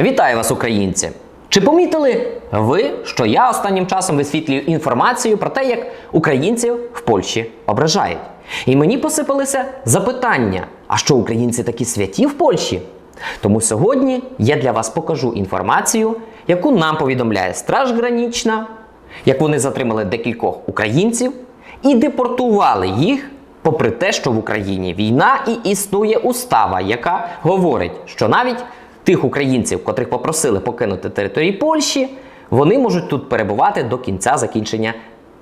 Вітаю вас, українці! Чи помітили ви, що я останнім часом висвітлюю інформацію про те, як українців в Польщі ображають? І мені посипалися запитання: а що українці такі святі в Польщі? Тому сьогодні я для вас покажу інформацію, яку нам повідомляє Страж Гранічна, як вони затримали декількох українців і депортували їх, попри те, що в Україні війна і існує устава, яка говорить, що навіть тих українців, котрих попросили покинути території Польщі, вони можуть тут перебувати до кінця закінчення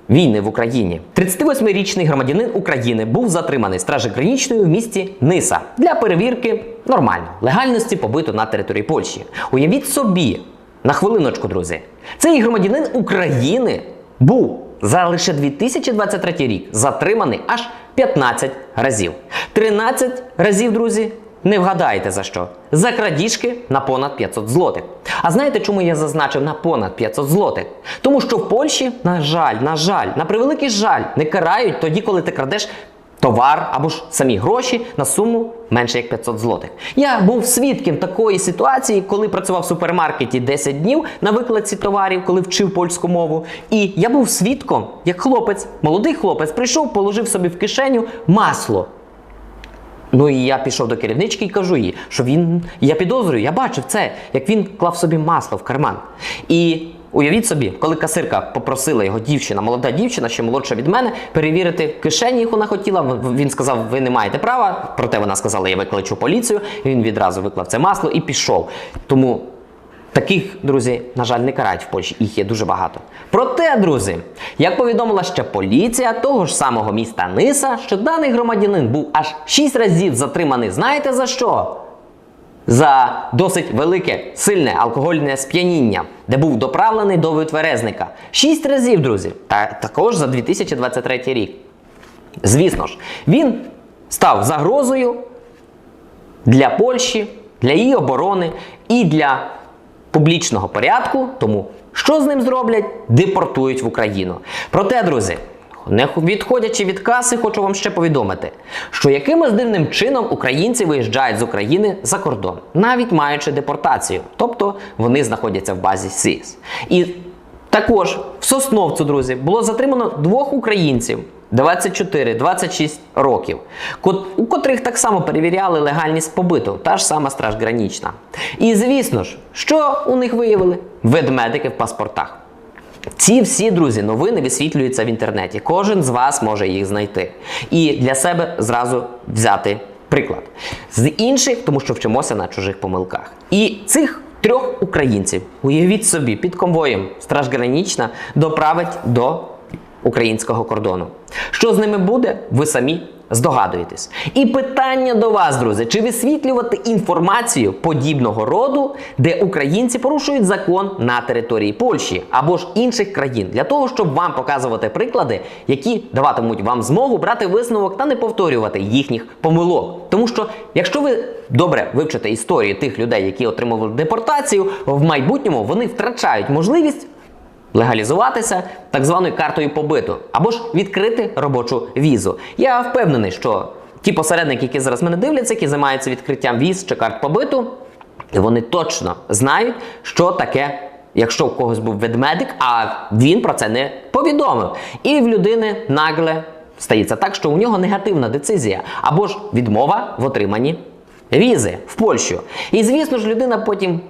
війни в Україні. 38-річний громадянин України був затриманий стражі гранічною в місті Ниса для перевірки нормально легальності побиту на території Польщі. Уявіть собі, на хвилиночку, друзі, цей громадянин України був за лише 2023 рік затриманий аж 15 разів. 13 разів, друзі, не вгадаєте за що? За крадіжки на понад 500 злотих. А знаєте, чому я зазначив на понад 500 злотих? Тому що в Польщі, на жаль, на жаль, на превеликий жаль, не карають тоді, коли ти крадеш товар або ж самі гроші на суму менше як 500 злотих. Я був свідком такої ситуації, коли працював в супермаркеті 10 днів на викладці товарів, коли вчив польську мову. І я був свідком, як хлопець, молодий хлопець, прийшов, положив собі в кишеню масло. Ну і я пішов до керівнички і кажу їй, що він. Я підозрюю, я бачив це, як він клав собі масло в карман. І уявіть собі, коли касирка попросила його дівчина, молода дівчина, ще молодша від мене, перевірити кишені, їх вона хотіла. Він сказав, ви не маєте права. Проте вона сказала, я викличу поліцію. Він відразу виклав це масло і пішов. Тому Таких, друзі, на жаль, не карають в Польщі, їх є дуже багато. Проте, друзі, як повідомила ще поліція того ж самого міста Ниса, що даний громадянин був аж 6 разів затриманий. Знаєте за що? За досить велике, сильне алкогольне сп'яніння, де був доправлений до витверезника. 6 разів, друзі. Та також за 2023 рік. Звісно ж, він став загрозою для Польщі, для її оборони і для публічного порядку. Тому що з ним зроблять? Депортують в Україну. Проте, друзі, не відходячи від каси, хочу вам ще повідомити, що якимось дивним чином українці виїжджають з України за кордон, навіть маючи депортацію, тобто вони знаходяться в базі СІС. І також в Сосновцю, друзі, було затримано двох українців 24-26 років, у котрих так само перевіряли легальність побиту, та ж сама страж гранічна. І звісно ж, що у них виявили? Ведмедики в паспортах. Ці всі друзі новини висвітлюються в інтернеті. Кожен з вас може їх знайти. І для себе зразу взяти приклад. З інших, тому що вчимося на чужих помилках. І цих трьох українців, уявіть собі, під конвоєм Страж Гранічна доправить до українського кордону. Що з ними буде, ви самі здогадуєтесь. І питання до вас, друзі: чи висвітлювати інформацію подібного роду, де українці порушують закон на території Польщі або ж інших країн, для того, щоб вам показувати приклади, які даватимуть вам змогу брати висновок та не повторювати їхніх помилок. Тому що, якщо ви добре вивчите історію тих людей, які отримували депортацію, в майбутньому вони втрачають можливість легалізуватися так званою картою побиту або ж відкрити робочу візу. Я впевнений, що ті посередники, які зараз мене дивляться, які займаються відкриттям віз чи карт побиту, вони точно знають, що таке. Якщо в когось був ведмедик, а він про це не повідомив. І в людини нагле стається так, що у нього негативна децизія або ж відмова в отриманні візи в Польщу. І звісно ж, людина потім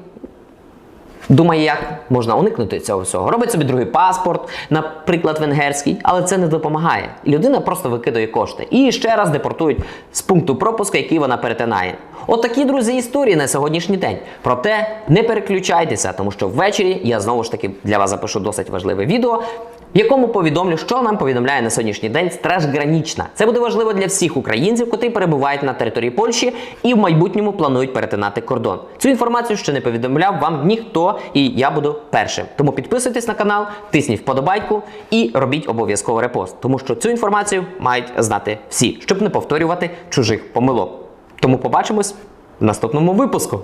Думає, як можна уникнути цього всього. Робить собі другий паспорт, наприклад, венгерський, але це не допомагає. Людина просто викидає кошти. І ще раз депортують з пункту пропуску, який вона перетинає. Отакі, друзі, історії на сьогоднішній день. Проте не переключайтеся, тому що ввечері я знову ж таки для вас запишу досить важливе відео, в якому повідомлю, що нам повідомляє на сьогоднішній день Страж Гранічна. Це буде важливо для всіх українців, котрі перебувають на території Польщі і в майбутньому планують перетинати кордон. Цю інформацію ще не повідомляв вам ніхто, і я буду першим. Тому підписуйтесь на канал, тисніть вподобайку і робіть обов'язково репост, тому що цю інформацію мають знати всі, щоб не повторювати чужих помилок. Тому побачимось в наступному випуску.